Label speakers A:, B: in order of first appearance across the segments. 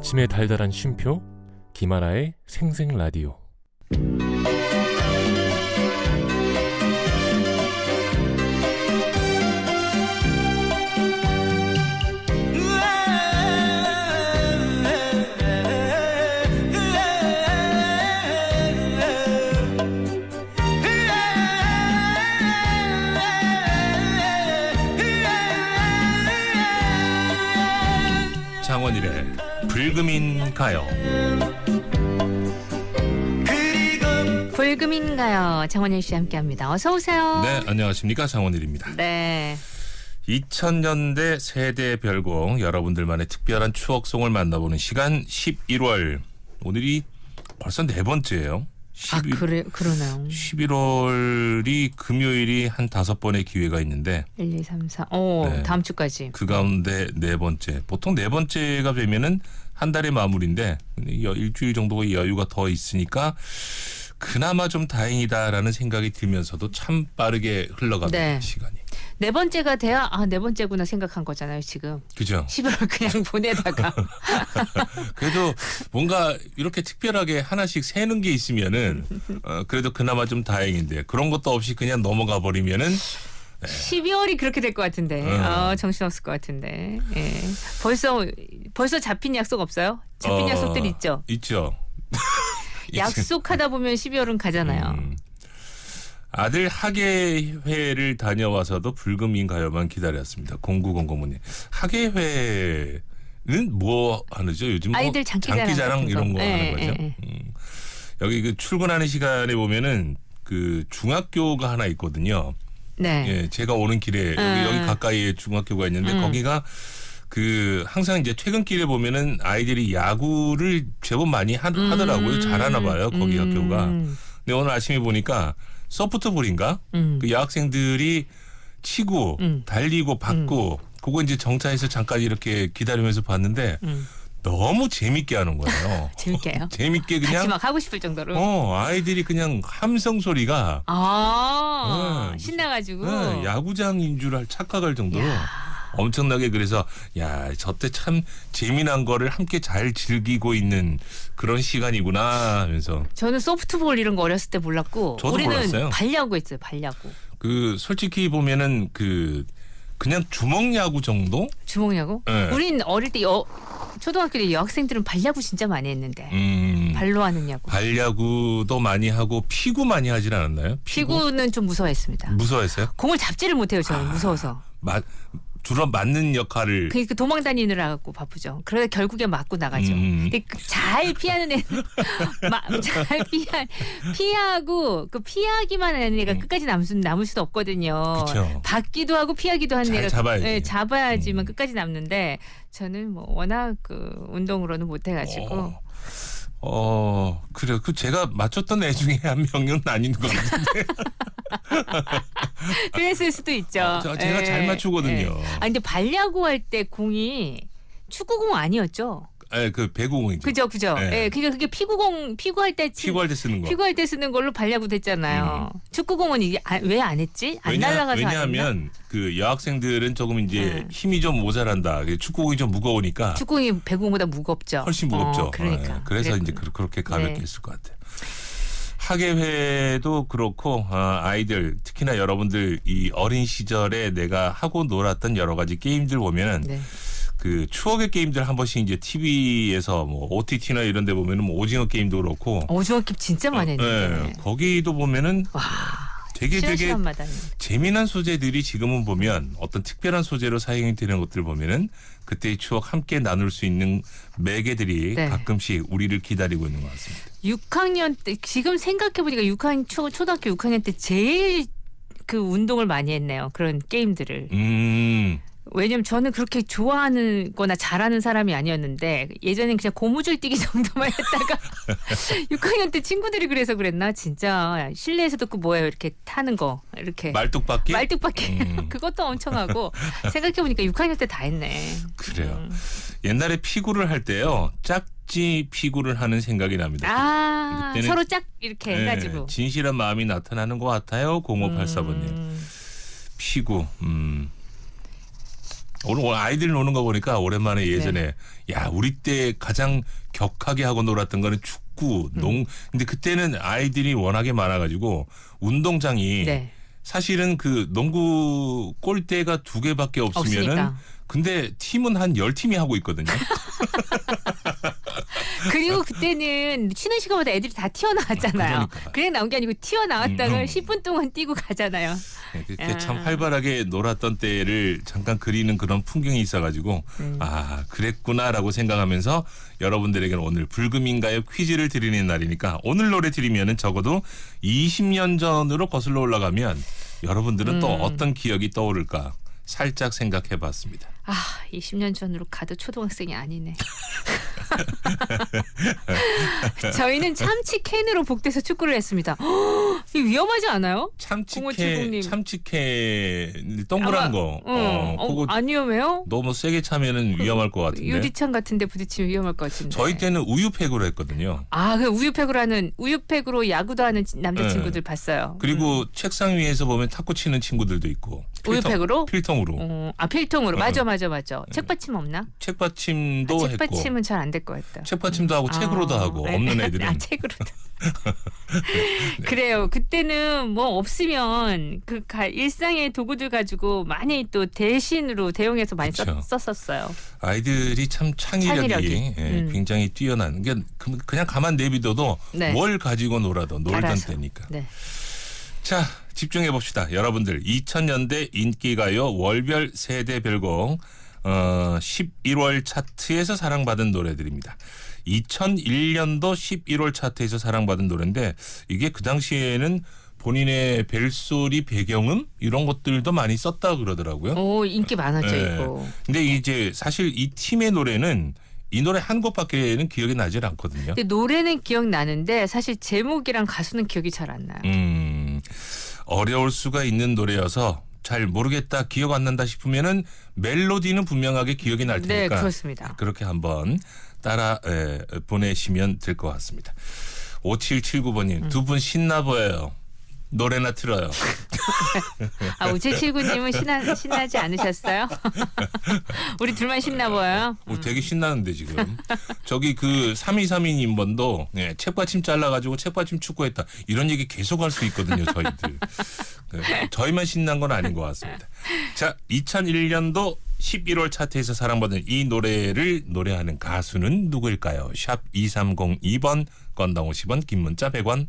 A: 아침의 달달한 쉼표 김하나의 생생 라디오
B: 불금인 가요.
C: 불금인가요? 장원일 씨 함께합니다. 어서 오세요.
B: 네, 안녕하십니까 장원일입니다.
C: 네.
B: 2000년대 세대 별곡 여러분들만의 특별한 추억송을 만나보는 시간 11월 오늘이 벌써 네 번째예요.
C: 아
B: 11,
C: 그래 그러네요.
B: 11월이 금요일이 한 다섯 번의 기회가 있는데
C: 1, 2, 3, 4. 어
B: 네.
C: 다음 주까지.
B: 그 가운데 네 번째. 보통 네 번째가 되면은 한 달의 마무리인데 여- 일주일 정도의 여유가 더 있으니까 그나마 좀 다행이다라는 생각이 들면서도 참 빠르게 흘러가는
C: 네.
B: 시간이.
C: 네 번째가 돼야 아 네 번째구나 생각한 거잖아요 지금.
B: 그죠?
C: 11월 그냥 보내다가.
B: 그래도 뭔가 이렇게 특별하게 하나씩 세는 게 있으면은 어, 그래도 그나마 좀 다행인데 그런 것도 없이 그냥 넘어가 버리면은
C: 12월이 그렇게 될 것 같은데.
B: 음.
C: 어, 정신없을 것 같은데. 예. 벌써 벌써 잡힌 약속 없어요? 잡힌
B: 어,
C: 약속들 있죠.
B: 있죠.
C: 약속하다 보면 12월은 가잖아요.
B: 음. 아들 학예회를 다녀와서도 불금인 가요만 기다렸습니다. 0900문님. 학예회는 뭐 하는죠? 요즘 뭐
C: 아이들 장기자랑 거.
B: 이런 거
C: 예,
B: 하는 거죠.
C: 예, 예.
B: 음. 여기 그 출근하는 시간에 보면은 그 중학교가 하나 있거든요.
C: 네.
B: 예, 제가 오는 길에 여기,
C: 음.
B: 여기 가까이에 중학교가 있는데
C: 음.
B: 거기가 그 항상 이제 퇴근길에 보면은 아이들이 야구를 제법 많이 하, 하더라고요.
C: 음.
B: 잘하나 봐요. 거기
C: 음.
B: 학교가. 근데 오늘 아침에 보니까 소프트볼인가?
C: 음.
B: 그 여학생들이 치고
C: 음.
B: 달리고 받고 그거 이제 정차해서 잠깐 이렇게 기다리면서 봤는데
C: 음.
B: 너무 재밌게 하는 거예요.
C: 재밌게요.
B: 재밌게
C: 같이
B: 그냥
C: 막 하고 싶을 정도로.
B: 어 아이들이 그냥 함성 소리가
C: 아
B: 네.
C: 신나가지고.
B: 네, 야구장인 줄 알- 착각할 정도로 엄청나게 그래서 야 저때 참 재미난 거를 함께 잘 즐기고 있는 그런 시간이구나 하면서
C: 저는 소프트볼 이런 거 어렸을 때 몰랐고
B: 저도
C: 우리는
B: 몰랐어요.
C: 발야구 했어요. 발야구.
B: 그 솔직히 보면은 그 그냥 주먹 야구 정도
C: 주먹 야구?
B: 네.
C: 우린 어릴 때 여, 초등학교 때 여학생들은 발야구 진짜 많이 했는데
B: 음
C: 발로 하는 야구.
B: 발야구도 많이 하고 피구 많이 하진 않았나요?
C: 피구는 좀 무서워했습니다.
B: 무서워했어요?
C: 공을 잡지를 못해요. 저는
B: 아.
C: 무서워서.
B: 마, 주로 맞는 역할을
C: 그러니까 도망 다니느라 갖고 바쁘죠. 그러다 결국에 맞고 나가죠.
B: 음.
C: 근데 그잘 피하는 애, 마- 잘 피하 피하고 그 피하기만 하는 애가 끝까지 남을, 수, 남을 수도 없거든요.
B: 음. 그쵸.
C: 받기도 하고 피하기도 하는
B: 잘
C: 애가
B: 잡아야지.
C: 예, 잡아야지만
B: 음.
C: 끝까지 남는데 저는 뭐 워낙 그 운동으로는 못해가지고
B: 어, 어 그래 그 제가 맞췄던 애 중에 한 명은 아닌 것 같은데
C: 그랬을 수도 있죠.
B: 어, 저- 제가 잘 맞추거든요.
C: 아 근데 발야구 할 때 공이 축구공 아니었죠?
B: 예, 그 배구공이죠.
C: 그죠, 그죠.
B: 네.
C: 예, 그게 그게 피구공 피구할 때 치-
B: 피구할 때 쓰는 거.
C: 피구할 때 쓰는 걸로 발야구 됐잖아요. 축구공은 이게 왜 안 했지? 안 날아가서 안 했나?
B: 왜냐하면 그 여학생들은 조금 이제
C: 음.
B: 힘이 좀 모자란다. 그 축구공이 좀 무거우니까
C: 축구공이 배구공보다 무겁죠.
B: 훨씬 무겁죠.
C: 어, 그러니까.
B: 예, 그래서 이제
C: 그랬구나.
B: 그- 그렇게 가볍게
C: 네.
B: 했을 것 같아요. 학예회도 그렇고 아, 아이들 특히나 여러분들 이 어린 시절에 내가 하고 놀았던 여러 가지 게임들 보면은
C: 네.
B: 그 추억의 게임들 한 번씩 이제 TV에서 뭐 OTT나 이런 데 보면은 뭐 오징어 게임도 그렇고
C: 오징어 깁 진짜 많이 했는데.
B: 예, 거기도 보면은
C: 와.
B: 되게 되게
C: 시간마다.
B: 재미난 소재들이 지금은 보면 어떤 특별한 소재로 사용이 되는 것들 보면은 그때의 추억 함께 나눌 수 있는 매개들이
C: 네.
B: 가끔씩 우리를 기다리고 있는 것 같습니다.
C: 6학년 때 지금 생각해 보니까 6학년 초 초등학교 6학년 때 제일 그 운동을 많이 했네요. 그런 게임들을.
B: 음,
C: 왜냐면 저는 그렇게 좋아하는 거나 잘하는 사람이 아니었는데 예전엔 그냥 고무줄 뛰기 정도만 했다가 6학년 때 친구들이 그래서 그랬나 진짜 실내에서도 그 뭐예요 이렇게 타는 거 이렇게
B: 말뚝박기?
C: 말뚝박기
B: 음.
C: 그것도 엄청 하고 생각해 보니까 6학년 때 다 했네
B: 그래요.
C: 음.
B: 옛날에 피구를 할 때요. 짝지 피구를 하는 생각이 납니다.
C: 아 서로 짝 이렇게
B: 네,
C: 해가지고
B: 진실한 마음이 나타나는 것 같아요. 0584번님.
C: 음.
B: 피구. 음. 오늘 오늘 아이들 노는 거 보니까 오랜만에 예전에 야 우리 때 가장 격하게 하고 놀았던 거는 축구,
C: 음.
B: 농. 근데 그때는 아이들이 워낙에 많아가지고 운동장이
C: 네.
B: 사실은 그 농구 골대가 두 개밖에 없으면은
C: 없으니까.
B: 근데 팀은 한 열 팀이 하고 있거든요.
C: 그리고 그때는 쉬는 시간마다 애들이 다 튀어나왔잖아요.
B: 그러니까.
C: 그냥 나온 게 아니고 튀어나왔다가
B: 음.
C: 10분 동안 뛰고 가잖아요.
B: 네, 그렇게
C: 아.
B: 참 활발하게 놀았던 때를 잠깐 그리는 그런 풍경이 있어가지고
C: 음.
B: 아 그랬구나라고 생각하면서 여러분들에게는 오늘 불금인가요 퀴즈를 드리는 날이니까 오늘 노래 드리면은 적어도 20년 전으로 거슬러 올라가면 여러분들은 또
C: 음.
B: 어떤 기억이 떠오를까 살짝 생각해봤습니다.
C: 아, 20년 전으로 가도 초등학생이 아니네. 저희는 참치 캔으로 복대서 축구를 했습니다. 헉, 이거 위험하지 않아요?
B: 참치캔
C: 0570님.
B: 참치캔 동그란
C: 아마-
B: 거
C: 응.
B: 어,
C: 어,
B: 그거
C: 안 위험해요?
B: 너무 세게 차면은 위험할 것 같은데
C: 유리창 같은데 부딪히면 위험할 것 같은데.
B: 저희 때는 우유팩으로 했거든요.
C: 아, 그 우유팩으로 하는 우유팩으로 야구도 하는 남자 친구들 봤어요.
B: 네. 그리고 책상 위에서 보면 탁구 치는 친구들도 있고 필통-
C: 우유팩으로?
B: 필통으로
C: 어, 아 필통으로
B: 어.
C: 맞아 맞아 맞아. 책받침 없나?
B: 책받침도
C: 아,
B: 했고
C: 책받침은 잘 안 될 것 같다.
B: 책받침도 하고 책으로도
C: 아,
B: 하고
C: 네.
B: 없는 애들은
C: 아, 책으로도. 그래요. 그때는 뭐 없으면 그 가- 일상의 도구들 가지고 많이 또 대신으로 대용해서 많이 썼,
B: 그쵸.
C: 썼었어요.
B: 아이들이 참 창의력이,
C: 창의력이.
B: 예,
C: 음.
B: 굉장히 뛰어난 게 그- 그냥 가만 내비둬도
C: 네.
B: 뭘 가지고 놀아도 놀던
C: 알아서.
B: 때니까.
C: 네.
B: 자 집중해 봅시다. 여러분들 2000년대 인기가요 월별 세대 별곡 어, 11월 차트에서 사랑받은 노래들입니다. 2001년도 11월 차트에서 사랑받은 노래인데 이게 그 당시에는 본인의 벨소리 배경음 이런 것들도 많이 썼다 그러더라고요.
C: 오 인기 많았죠
B: 네.
C: 이거.
B: 근데 이제 사실 이 팀의 노래는 이 노래 한 곡밖에는 기억이 나질 않거든요.
C: 근데 노래는 기억 나는데 사실 제목이랑 가수는 기억이 잘 안 나요.
B: 음, 어려울 수가 있는 노래여서 잘 모르겠다, 기억 안 난다 싶으면은 멜로디는 분명하게 기억이 날
C: 네
B: 테니까
C: 그렇습니다.
B: 그렇게 한번 따라 에, 보내시면 될 것 같습니다. 5779번님
C: 음.
B: 두분 신나 보여요. 노래나 틀어요.
C: 아 우칠칠구님은 신나 신나지 않으셨어요? 우리 둘만 신나 보여요.
B: 어, 되게 신나는데 지금. 저기 그 3232님 번도 네, 책받침 잘라가지고 책받침 축구했다. 이런 얘기 계속 할 수 있거든요 저희들. 네, 저희만 신난 건 아닌 것 같습니다. 자 2001년도 11월 차트에서 사랑받은 이 노래를 노래하는 가수는 누구일까요? 샵 2302번 건당 50원 긴 문자 100원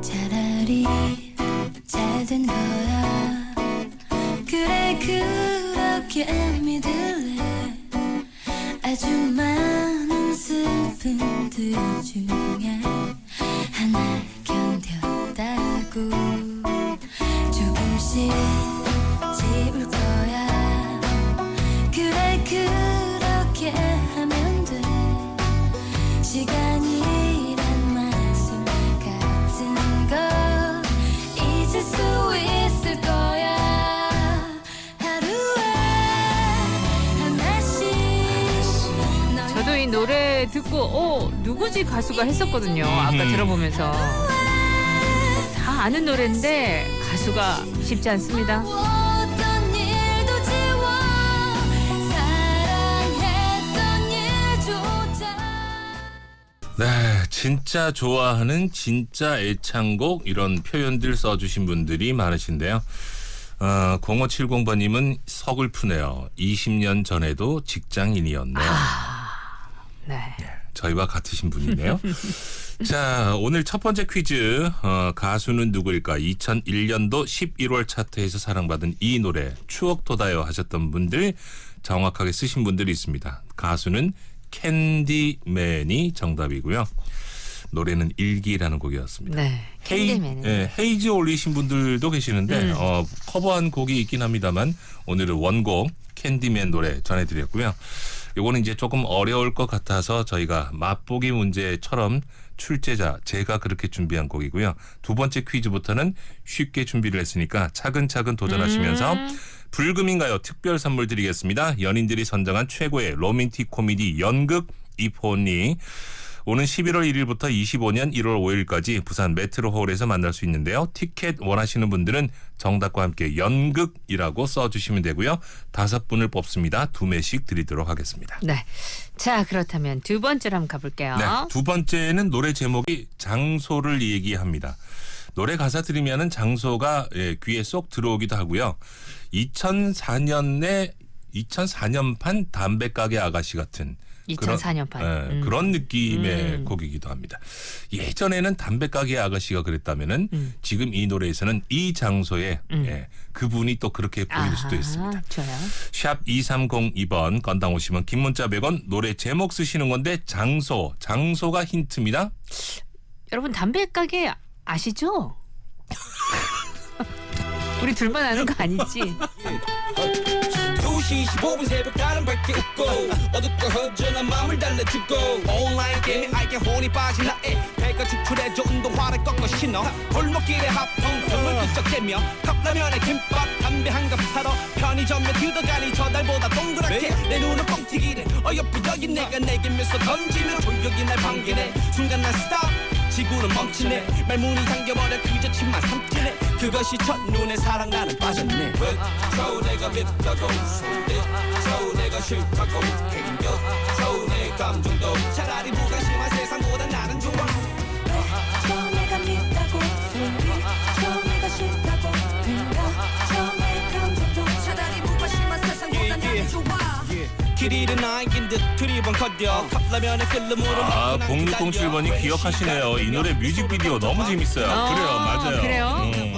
D: 차라리 잘된 거야. 그래 그렇게 믿을래. 아주 많은 슬픔들 중에 하나 견뎠다고. 조금씩 지울 거야. 그래 그렇게 하면 돼. 시간이
C: 듣고 어 누구지 가수가 했었거든요. 아까
B: 음.
C: 들어보면서 다 아는 노래인데 가수가 쉽지 않습니다.
D: 어떤 일도 지워 사랑했던 일조차
B: 네, 진짜 좋아하는 진짜 애창곡 이런 표현들 써주신 분들이 많으신데요. 어, 0570번님은 서글프네요. 20년 전에도 직장인이었네요.
C: 네.
B: 저희와 같으신 분이네요. 자, 오늘 첫 번째 퀴즈. 어, 가수는 누구일까? 2001년도 11월 차트에서 사랑받은 이 노래 추억 돋아요 하셨던 분들 정확하게 쓰신 분들이 있습니다. 가수는 캔디맨이 정답이고요. 노래는 일기라는 곡이었습니다.
C: 네.
B: 헤이. 예, 헤이즈 올리신 분들도 계시는데
C: 음.
B: 어, 커버한 곡이 있긴 합니다만 오늘은 원곡 캔디맨 노래 전해드렸고요. 요거는 이제 조금 어려울 것 같아서 저희가 맛보기 문제처럼 출제자 제가 그렇게 준비한 곡이고요. 두 번째 퀴즈부터는 쉽게 준비를 했으니까 차근차근 도전하시면서
C: 음.
B: 불금인가요? 특별 선물 드리겠습니다. 연인들이 선정한 최고의 로맨틱 코미디 연극 이포니 오는 11월 1일부터 25년 1월 5일까지 부산 메트로홀에서 만날 수 있는데요. 티켓 원하시는 분들은 정답과 함께 연극이라고 써주시면 되고요. 다섯 분을 뽑습니다. 두 매씩 드리도록 하겠습니다.
C: 네. 자, 그렇다면 두 번째로 한번 가볼게요.
B: 네, 두 번째는 노래 제목이 장소를 얘기합니다. 노래 가사 들으면은 장소가 예, 귀에 쏙 들어오기도 하고요. 2004년에 2004년판 담배 가게 아가씨 같은
C: 2004년판.
B: 예,
C: 음.
B: 그런 느낌의
C: 음.
B: 곡이기도 합니다. 예전에는 담배 가게 아가씨가 그랬다면은
C: 음.
B: 지금 이 노래에서는 이 장소에
C: 음.
B: 예, 그분이 또 그렇게 보일 수도
C: 아하,
B: 있습니다.
C: 좋아요.
B: 샵 2302번 건당 오시면 긴 문자 100원 노래 제목 쓰시는 건데 장소 장소가 힌트입니다.
C: 여러분 담배 가게 아시죠? 우리 둘만 아는 거 아니지?
E: 2시 15분 새벽 다른 밝게 웃고 어둡고 허전한 마음을 달래주고 온라인 게임에 알게 혼이 빠진 나의 배가 축출해줘 운동화를 꺾어 신어. 골목길에 합펑 등을 끄적대며 컵라면에 김밥 담배 한 갑 사러 편의점에 들어가니 저달보다 동그랗게. 내 눈은 뻥튀기를 어여삐 여기 내가 내게 미소 던지면 조격이 날 반기네 순간 난 스탑 지구는 멈추네. 말문이 잠겨버려 그저 침만 삼키네. 그것이 첫눈에 사랑 나는 빠졌네. 왜저 내가 밉다고 손대저 내가 싫다고 캥겨. 내 감정도 차라리 무관심한 세상보다 듯 컵라면에 끓는 물을
B: 아
E: 먹고 난
B: 0607번이
E: 기다려.
B: 기억하시네요. 이 노래 뮤직비디오 너무 재밌어요.
C: 어,
B: 그래요, 맞아요.
C: 그래요?
B: 음.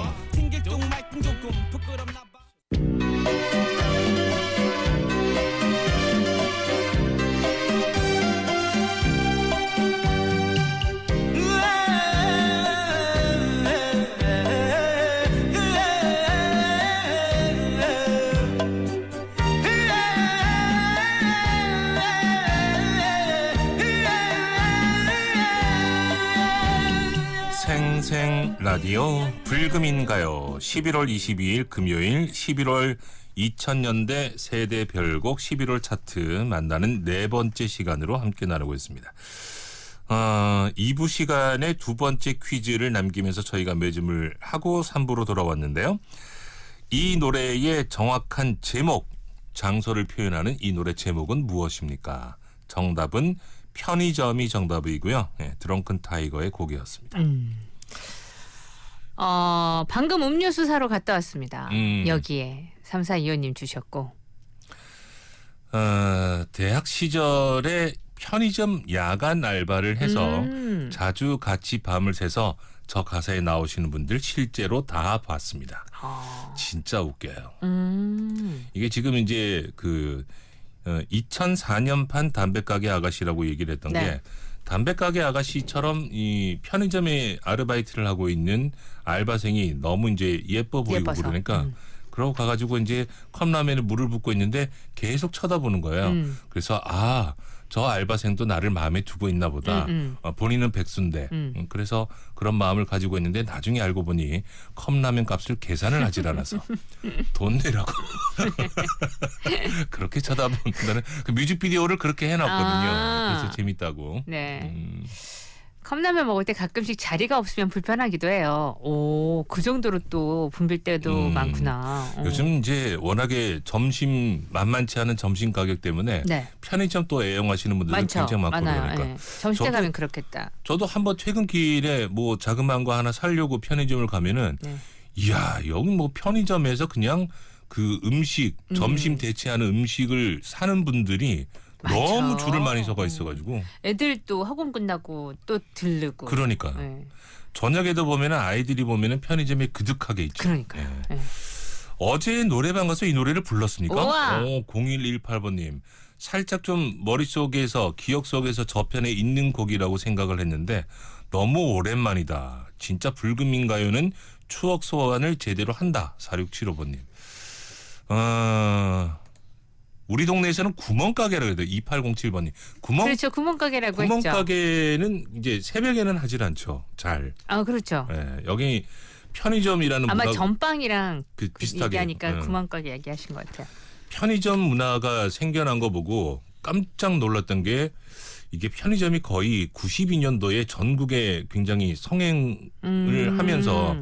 B: 라디오 불금인가요? 11월 22일 금요일 11월 2000년대 세대 별곡 11월 차트 만나는 네 번째 시간으로 함께 나누고 있습니다. 어, 2부 시간에 두 번째 퀴즈를 남기면서 저희가 매짐을 하고 3부로 돌아왔는데요. 이 노래의 정확한 제목, 장소를 표현하는 이 노래 제목은 무엇입니까? 정답은 편의점이 정답이고요. 네, 드렁큰 타이거의 곡이었습니다.
C: 음. 어, 방금 음료수 사러 갔다 왔습니다.
B: 음.
C: 여기에 3425님 주셨고.
B: 어, 대학 시절에 편의점 야간 알바를 해서
C: 음.
B: 자주 같이 밤을 새서 저 가사에 나오시는 분들 실제로 다 봤습니다.
C: 어.
B: 진짜 웃겨요.
C: 음.
B: 이게 지금 이제 그 어, 2004년판 담배가게 아가씨라고 얘기를 했던
C: 네.
B: 게 담배가게 아가씨처럼 이 편의점에 아르바이트를 하고 있는 알바생이 너무 이제 예뻐 보이고
C: 예뻐서.
B: 그러니까
C: 음.
B: 그러고 가가지고 이제 컵라면에 물을 붓고 있는데 계속 쳐다보는 거예요.
C: 음.
B: 그래서 아 저 알바생도 나를 마음에 두고 있나 보다.
C: 음, 음.
B: 어, 본인은 백수인데
C: 음.
B: 음, 그래서 그런 마음을 가지고 있는데 나중에 알고 보니 컵라면 값을 계산을 하질 않아서 돈 내라고 그렇게 쳐다본다는 그 뮤직비디오를 그렇게 해놨거든요.
C: 아.
B: 그래서 재밌다고.
C: 네.
B: 음,
C: 컵라면 먹을 때 가끔씩 자리가 없으면 불편하기도 해요. 오, 그 정도로 또 붐빌 때도
B: 음.
C: 많구나. 어.
B: 요즘 이제 워낙에 점심 만만치 않은 점심 가격 때문에
C: 네.
B: 편의점 또 애용하시는
C: 많죠.
B: 굉장히 많고
C: 많아요.
B: 그러니까
C: 예. 점심 때 가면 그렇겠다.
B: 저도 한번 퇴근길에 뭐 자그마한 거 하나 사려고 편의점을 가면은
C: 네.
B: 이야 여기 뭐 편의점에서 그냥 그 음식
C: 음.
B: 점심 대체하는 음식을 사는 분들이
C: 많죠.
B: 너무 줄을 많이 서가 있어가지고
C: 애들 또 학원 끝나고 또 들르고.
B: 그러니까
C: 예.
B: 저녁에도 보면은 아이들이 보면은 편의점에 그득하게 있죠.
C: 그러니까요.
B: 예.
C: 예.
B: 어제 노래방 가서 이 노래를 불렀습니까?
C: 우와.
B: 오, 0118번님. 살짝 좀 머릿속에서 기억 속에서 저편에 있는 곡이라고 생각을 했는데 너무 오랜만이다. 진짜 불금인가요는 추억 소환을 제대로 한다. 4675번님. 어, 우리 동네에서는 구멍가게라고 해요. 2807번님. 구멍
C: 그렇죠. 구멍가게라고.
B: 구멍가게는 이제 새벽에는 하질 않죠. 잘.
C: 아, 그렇죠.
B: 예, 여기 편의점이라는
C: 아마
B: 문화
C: 전빵이랑 그그
B: 비슷하게
C: 얘기하니까
B: 예.
C: 구멍가게 얘기하신 것 같아요.
B: 편의점 문화가 생겨난 거 보고 깜짝 놀랐던 게 이게 편의점이 거의 92년도에 전국에 굉장히 성행을
C: 음.
B: 하면서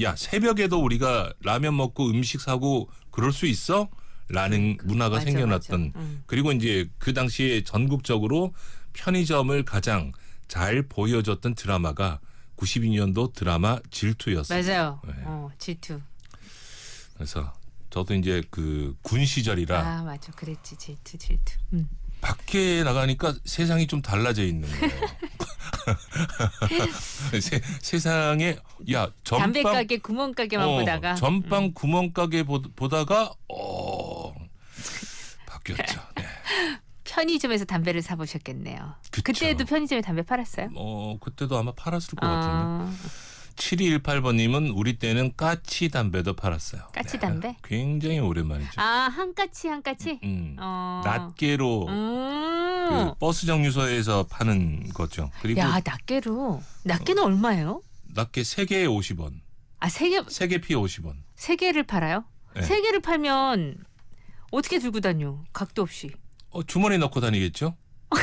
B: 야 새벽에도 우리가 라면 먹고 음식 사고 그럴 수 있어? 라는 문화가
C: 맞아,
B: 생겨났던
C: 맞아. 음.
B: 그리고 이제 그 당시에 전국적으로 편의점을 가장 잘 보여줬던 드라마가 92년도 드라마 질투였어요.
C: 맞아요.
B: 네.
C: 어, 질투.
B: 그래서 저도 이제 그 군 시절이라
C: 아 맞아, 그랬지 질투, 질투. 음.
B: 밖에 나가니까 세상이 좀 달라져 있는 거예요. 세, 세상에 야 전빵
C: 담배 가게 구멍 가게만
B: 어,
C: 보다가 음.
B: 전빵 구멍 가게 보, 보다가 어 바뀌었죠. 네.
C: 편의점에서 담배를 사 보셨겠네요. 그때도 편의점에 담배 팔았어요?
B: 어 그때도 아마 팔았을 것 같은데.
C: 아,
B: 7218번님은 우리 때는 까치 담배도 팔았어요.
C: 까치 담배?
B: 굉장히 오랜만이죠.
C: 아 한 까치 한 까치.
B: 음.
C: 어.
B: 낱개로
C: 음.
B: 그 버스 정류소에서 파는 거죠. 그리고
C: 야 낱개로 낱개는 얼마예요?
B: 낱개 3개에 50원.
C: 아 세 개
B: 3개 피에 50원.
C: 세 개를 팔아요?
B: 네.
C: 세 개를 팔면 어떻게 들고 다녀? 각도 없이.
B: 어, 주머니에 넣고 다니겠죠?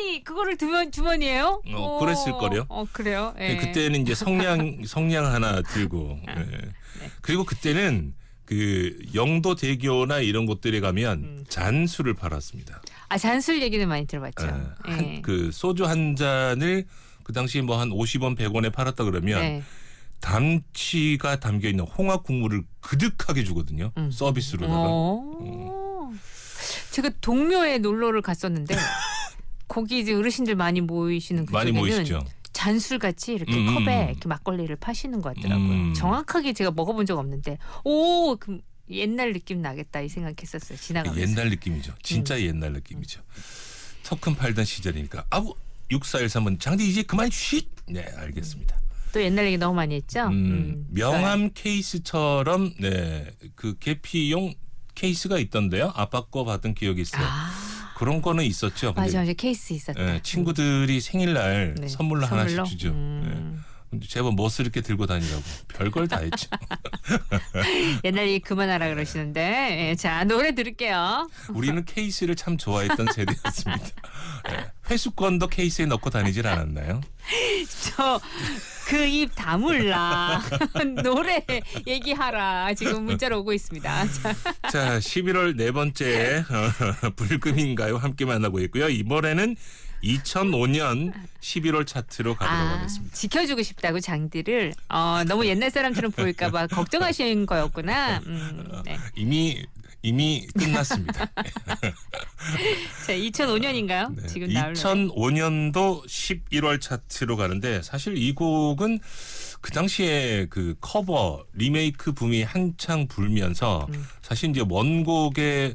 C: 아니 그거를 두면 주머니에요?
B: 어, 그랬을 거래요.
C: 어 그래요. 예.
B: 그때는 이제 성냥 성냥 하나 들고.
C: 아,
B: 예.
C: 네.
B: 그리고 그때는 그 영도 대교나 이런 곳들에 가면
C: 음.
B: 잔수를 팔았습니다.
C: 아 잔술 얘기는 많이 들어봤죠.
B: 예.
C: 예.
B: 한, 그 소주 한 잔을 그 당시 뭐 한 50원 100원에 팔았다 그러면
C: 네.
B: 담치가 담겨 있는 홍합 국물을 그득하게 주거든요.
C: 음.
B: 서비스로다가.
C: 어. 제가 동묘에 놀러를 갔었는데 거기 이제 어르신들 많이 모이시는
B: 많이
C: 그쪽에는
B: 모이시죠.
C: 잔술 같이 이렇게
B: 음, 음,
C: 컵에
B: 음.
C: 이렇게 막걸리를 파시는 것 같더라고요.
B: 음.
C: 정확하게 제가 먹어본 적 없는데 오, 그 옛날 느낌 나겠다 이 생각했었어요. 지나가면서.
B: 옛날 느낌이죠. 진짜
C: 음.
B: 옛날 느낌이죠. 토큰 팔던 시절이니까. 아우 6413번 장디 이제 그만 쉿. 네 알겠습니다.
C: 또 옛날 얘기 너무 많이 했죠.
B: 음,
C: 음,
B: 명함 케이스처럼 네그 계피용 케이스가 있던데요. 아빠 거 받은 기억이 있어요.
C: 아,
B: 그런 거는 있었죠.
C: 맞아, 맞아. 케이스 있었다.
B: 예, 친구들이 생일날
C: 네.
B: 선물로 하나씩 주죠.
C: 음.
B: 예. 제발 멋스럽게 들고 다니라고 별걸 다 했죠.
C: 옛날 얘기 그만하라 그러시는데 예, 자 노래 들을게요.
B: 우리는 케이스를 참 좋아했던 세대였습니다. 예, 회수권도 케이스에 넣고 다니질 않았나요?
C: 저 그 입 다물라 노래 얘기하라 지금 문자로 오고 있습니다. 자,
B: 자, 11월 네 번째 어, 불금인가요? 함께 만나고 있고요. 이번에는 2005년 11월 차트로 가도록
C: 아,
B: 하겠습니다.
C: 지켜주고 싶다고 장디를 어, 너무 옛날 사람처럼 보일까봐 걱정하신 거였구나. 음, 네.
B: 이미 이미 끝났습니다.
C: 자 2005년인가요?
B: 네.
C: 지금 나올 노래.
B: 2005년도 11월 차트로 가는데 사실 이 곡은 그 당시에 그 커버 리메이크 붐이 한창 불면서
C: 음.
B: 사실 이제 원곡에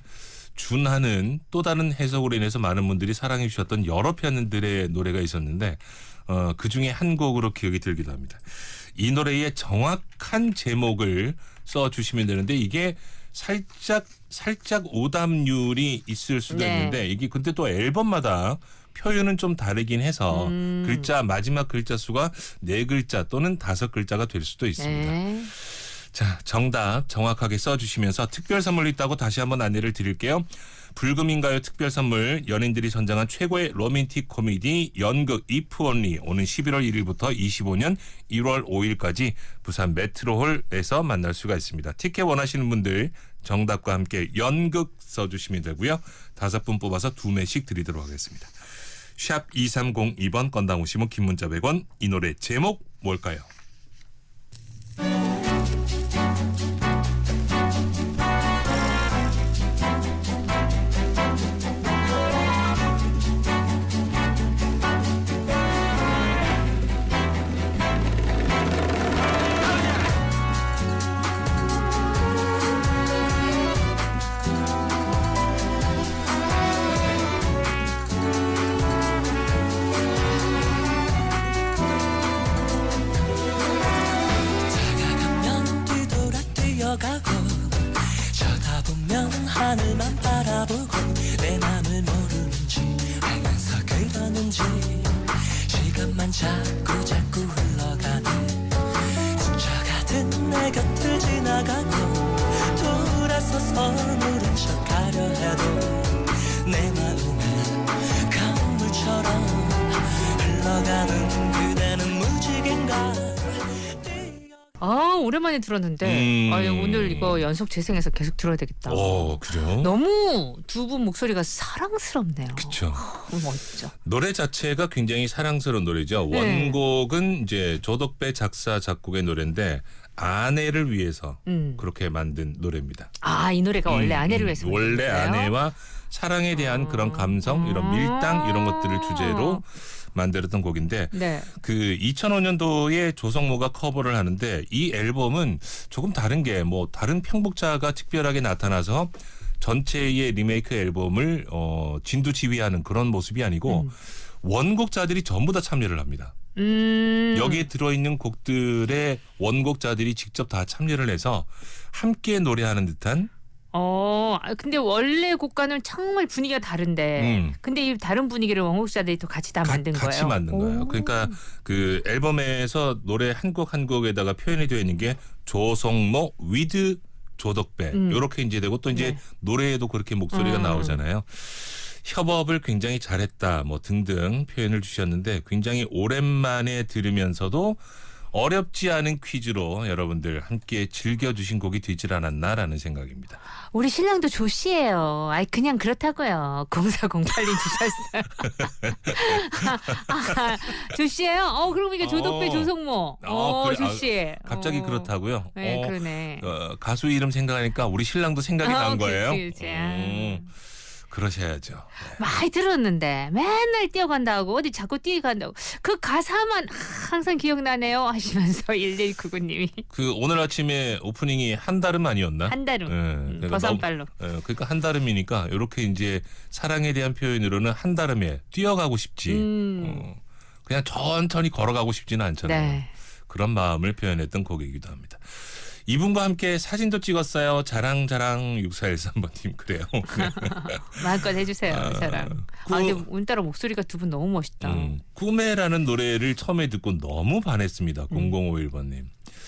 B: 준하는 또 다른 해석으로 인해서 많은 분들이 사랑해 주셨던 여러 편들의 노래가 있었는데 어, 그 중에 한 곡으로 기억이 들기도 합니다. 이 노래의 정확한 제목을 써 주시면 되는데 이게 살짝 살짝 오답률이 있을 수도
C: 네.
B: 있는데 이게 근데 또 앨범마다 표현은 좀 다르긴 해서
C: 음.
B: 글자 마지막 글자 수가 네 글자 또는 다섯 글자가 될 수도 있습니다.
C: 네.
B: 자, 정답 정확하게 써주시면서 특별 선물 있다고 다시 한번 안내를 드릴게요. 불금인가요 특별 선물 연인들이 선정한 최고의 로맨틱 코미디 연극 이프 언리 오는 11월 1일부터 25년 1월 5일까지 부산 메트로홀에서 만날 수가 있습니다. 티켓 원하시는 분들 정답과 함께 연극 써주시면 되고요. 다섯 분 뽑아서 두 매씩 드리도록 하겠습니다. 샵 2302번 건당 오시면 긴 문자 100원 이 노래 제목 뭘까요?
C: 오랜만에 들었는데
B: 음.
C: 아, 오늘 이거 연속 재생해서 계속 들어야 되겠다.
B: 오 그래요?
C: 너무 두 분 목소리가 사랑스럽네요.
B: 그렇죠.
C: 너무 멋있죠.
B: 노래 자체가 굉장히 사랑스러운 노래죠.
C: 네.
B: 원곡은 이제 조덕배 작사 작곡의 노래인데 아내를 위해서
C: 음.
B: 그렇게 만든 노래입니다.
C: 아 이 노래가 원래
B: 음,
C: 아내를
B: 음.
C: 위해서
B: 원래
C: 만든 거예요?
B: 아내와 사랑에 대한
C: 아.
B: 그런 감성, 이런 밀당 이런 것들을 주제로 만들었던 곡인데
C: 네.
B: 그 2005년도에 조성모가 커버를 하는데 이 앨범은 조금 다른 게 뭐 다른 편곡자가 특별하게 나타나서 전체의 리메이크 앨범을 어 진두 지휘하는 그런 모습이 아니고
C: 음.
B: 원곡자들이 전부 다 참여를 합니다.
C: 음.
B: 여기에 들어있는 곡들의 원곡자들이 직접 다 참여를 해서 함께 노래하는 듯한
C: 어, 아, 근데 원래 곡과는 정말 분위기가 다른데,
B: 음.
C: 근데 이 다른 분위기를 원곡 자들이 또 같이 다
B: 가-
C: 만든 거예요.
B: 같이 만든 거예요.
C: 오.
B: 그러니까 그 앨범에서 노래 한 곡 한 곡에다가 표현이 되어 있는 게 조성모 위드 조덕배
C: 음.
B: 요렇게 이제 되고 또 이제
C: 네.
B: 노래에도 그렇게 목소리가
C: 음.
B: 나오잖아요. 협업을 굉장히 잘했다 뭐 등등 표현을 주셨는데 굉장히 오랜만에 들으면서도 어렵지 않은 퀴즈로 여러분들 함께 즐겨주신 곡이 되질 않았나라는 생각입니다.
C: 우리 신랑도 조씨예요. 아이 그냥 그렇다고요. 0408님 주셨어요. 아, 조씨예요? 어 그러고 보니까 조덕배
B: 어.
C: 조성모.
B: 아,
C: 어
B: 그래. 아,
C: 조씨.
B: 갑자기
C: 어.
B: 그렇다고요?
C: 네
B: 어,
C: 그러네.
B: 어, 가수 이름 생각하니까 우리 신랑도 생각이
C: 어,
B: 난 거예요.
C: 그치, 그치. 아.
B: 음, 그러셔야죠.
C: 많이 들었는데 맨날 뛰어간다고 어디 자꾸 뛰어간다고 그 가사만 항상 기억나네요 하시면서 1199님이
B: 그 오늘 아침에 오프닝이 한 달음 아니었나?
C: 한 달음
B: 예,
C: 음,
B: 그러니까
C: 버선발로
B: 너무- 예, 그러니까 한 달음이니까 이렇게 이제 사랑에 대한 표현으로는 한 달음에 뛰어가고 싶지.
C: 음.
B: 어, 그냥 천천히 걸어가고 싶지는 않잖아요.
C: 네.
B: 그런 마음을 표현했던 곡이기도 합니다. 이분과 함께 사진도 찍었어요. 자랑자랑 6413번님 그래요.
C: 마음껏 해주세요
B: 아,
C: 사랑
B: 그-
C: 아 근데 오늘따라 목소리가 두 분 너무 멋있다
B: 음, 꿈에라는 노래를 처음에 듣고 너무 반했습니다.
C: 음.
B: 0051번님.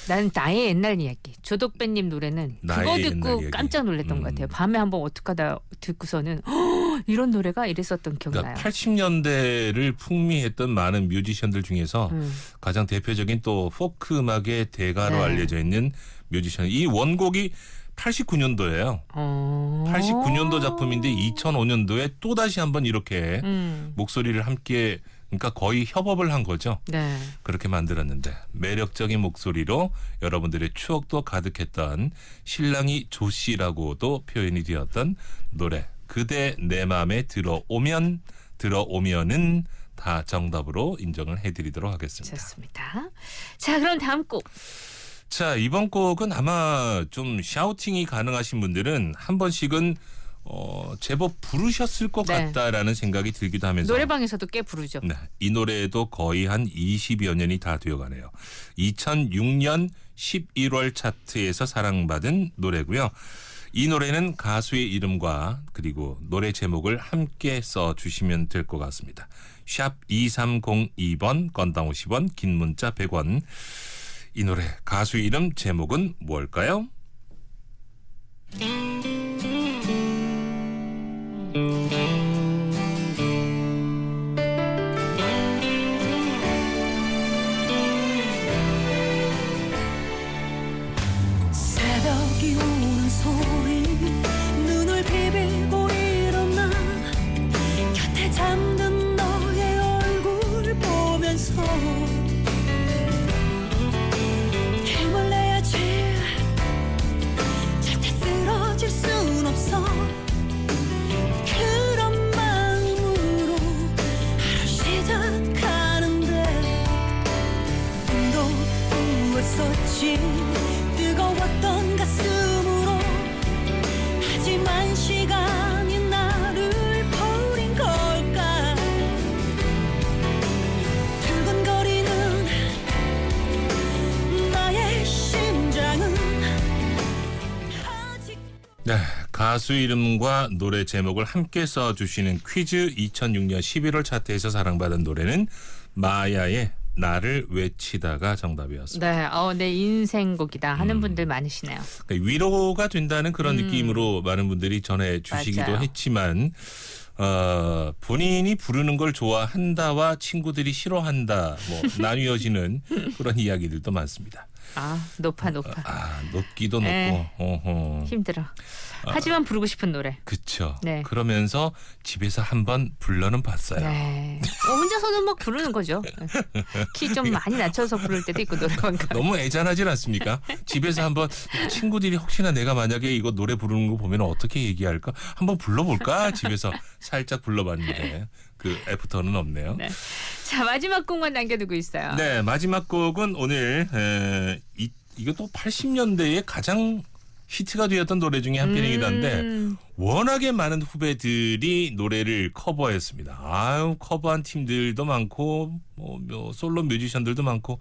C: 나는 나의 옛날 이야기 조덕배님 노래는 그거 듣고. 깜짝 놀랐던
B: 음.
C: 것 같아요 밤에 한번 어떡하다 듣고서는 "허, 이런 노래가 이랬었던 기억나요
B: 그러니까 80년대를 풍미했던 많은 뮤지션들 중에서
C: 음.
B: 가장 대표적인 또 포크 음악의 대가로
C: 네.
B: 알려져 있는 뮤지션. 이 원곡이 89년도예요.
C: 어.
B: 89년도 작품인데 2005년도에 또 다시 한번 이렇게
C: 음.
B: 목소리를 함께 그러니까 거의 협업을 한 거죠.
C: 네.
B: 그렇게 만들었는데 매력적인 목소리로 여러분들의 추억도 가득했던 신랑이 조 씨라고도 표현이 되었던 노래 그대 내 맘에 들어오면 들어오면은 다 정답으로 인정을 해드리도록 하겠습니다.
C: 좋습니다. 자, 그럼 다음 곡.
B: 자 이번 곡은 아마 좀 샤우팅이 가능하신 분들은 한 번씩은 어, 제법 부르셨을 것
C: 네.
B: 같다라는 생각이 들기도 하면서
C: 노래방에서도 꽤 부르죠.
B: 네, 이 노래도 거의 한 20여 년이 다 되어가네요. 2006년 11월 차트에서 사랑받은 노래고요. 이 노래는 가수의 이름과 그리고 노래 제목을 함께 써 주시면 될 것 같습니다. 샵 2302번 건당 50원 긴 문자 100원 이 노래 가수 이름 제목은 뭘까요? 가수 이름과 노래 제목을 함께 써주시는 퀴즈 2006년 11월 차트에서 사랑받은 노래는 마야의 나를 외치다가 정답이었습니다.
C: 네, 어, 내 인생곡이다 하는
B: 음.
C: 분들 많으시네요.
B: 그러니까 위로가 된다는 그런
C: 음.
B: 느낌으로 많은 분들이 전해 주시기도
C: 맞아요.
B: 했지만 어, 본인이 부르는 걸 좋아한다와 친구들이 싫어한다 뭐 나뉘어지는 그런 이야기들도 많습니다.
C: 아, 높아 높아.
B: 아 높기도 높고
C: 에.
B: 어허.
C: 힘들어. 하지만 부르고 싶은 노래.
B: 그쵸.
C: 네.
B: 그러면서 집에서 한번 불러는 봤어요.
C: 네. 어, 혼자서는 막 부르는 거죠. 키 좀 많이 낮춰서 부를 때도 있고 노래방 가.
B: 너무 애잔하진 않습니까? 집에서 한번 친구들이 혹시나 내가 만약에 이거 노래 부르는 거 보면 어떻게 얘기할까? 한번 불러볼까? 집에서 살짝 불러봤는데 그 애프터는 없네요.
C: 네. 자 마지막 곡만 남겨두고 있어요.
B: 네, 마지막 곡은 오늘 에, 이, 이것도 80년대에 가장 히트가 되었던 노래 중에 한 편이기도 한데
C: 음,
B: 워낙에 많은 후배들이 노래를 커버했습니다. 아유 커버한 팀들도 많고 뭐, 뭐 솔로 뮤지션들도 많고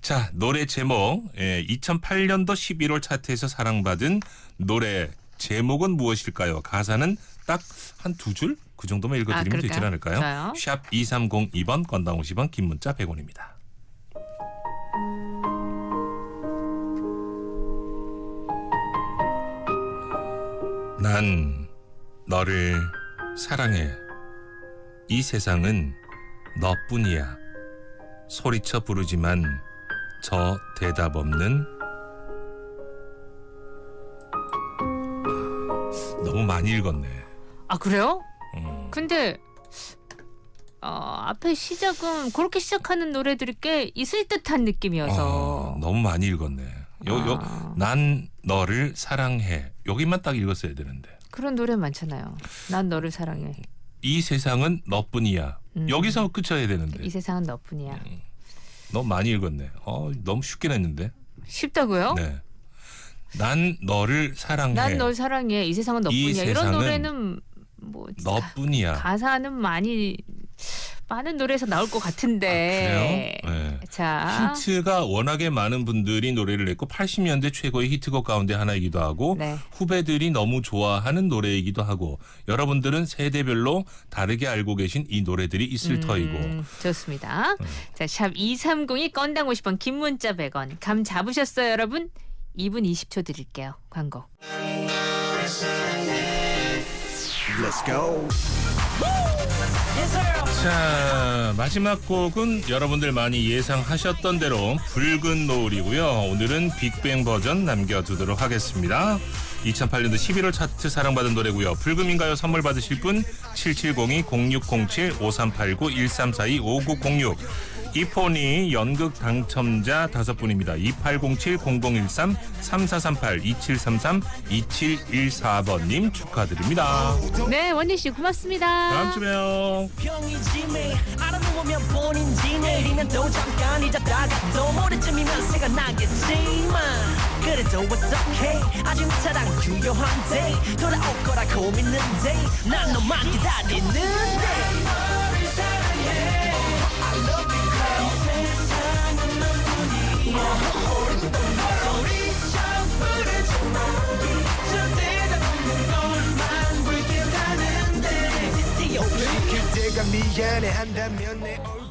B: 자 노래 제목 예, 2008년도 11월 차트에서 사랑받은 노래 제목은 무엇일까요? 가사는 딱 한 두 줄 그 정도만 읽어드리면
C: 아,
B: 되지? 않을까요?
C: 좋아요.
B: 샵 2302번 건당 50원 긴 문자 100원입니다. 난 너를 사랑해. 이 세상은 너뿐이야. 소리쳐 부르지만 저 대답 없는 너무 많이 읽었네.
C: 아 그래요?
B: 음.
C: 근데 어, 앞에 시작은 그렇게 시작하는 노래들이 꽤 있을 듯한 느낌이어서.
B: 어, 너무 많이 읽었네. 요, 요,
C: 아.
B: 난 너를 사랑해. 여기만 딱 읽었어야 되는데.
C: 그런 노래 많잖아요. 난 너를 사랑해.
B: 이 세상은 너뿐이야.
C: 음.
B: 여기서 끝쳐야 되는데.
C: 이 세상은 너뿐이야.
B: 너무 많이 읽었네. 어, 너무 쉽게 냈는데.
C: 쉽다고요?
B: 네. 난 너를 사랑해.
C: 난 널 사랑해. 이 세상은 너뿐이야. 이런
B: 세상은
C: 노래는 뭐
B: 너뿐이야.
C: 가사는 많이 많은 노래에서 나올 것 같은데.
B: 아, 그래요? 네.
C: 자.
B: 힌트가 워낙에 많은 분들이 노래를 냈고 80년대 최고의 히트곡 가운데 하나이기도 하고
C: 네.
B: 후배들이 너무 좋아하는 노래이기도 하고 여러분들은 세대별로 다르게 알고 계신 이 노래들이 있을 터이고
C: 음, 좋습니다. 자, 샵 230이 건당 50원, 긴 문자 100원. 감 잡으셨어요, 여러분? 2분 20초 드릴게요. 광고.
B: 자 마지막 곡은 여러분들 많이 예상하셨던 대로 붉은 노을이고요. 오늘은 빅뱅 버전 남겨두도록 하겠습니다 2008년도 11월 차트 사랑받은 노래고요 불금인가요 선물 받으실 분 7702-0607-5389-1342-5906 이 폰이 연극 당첨자 다섯 분입니다. 2807-0013-3438-2733-2714번님 축하드립니다.
C: 네, 원희 씨 고맙습니다.
B: 다음 주에 봬요.
F: 병이지 매일 알아놓으면 본인지 내일이면 또 잠깐 잊었다가 또 모레쯤이면 생각나겠지만 그래도 it's okay. 아직 사랑 유효한 day. 돌아올 거라고 믿는데 난 너만 기다리는데.
G: 그대가 미안해 한다면 내 얼굴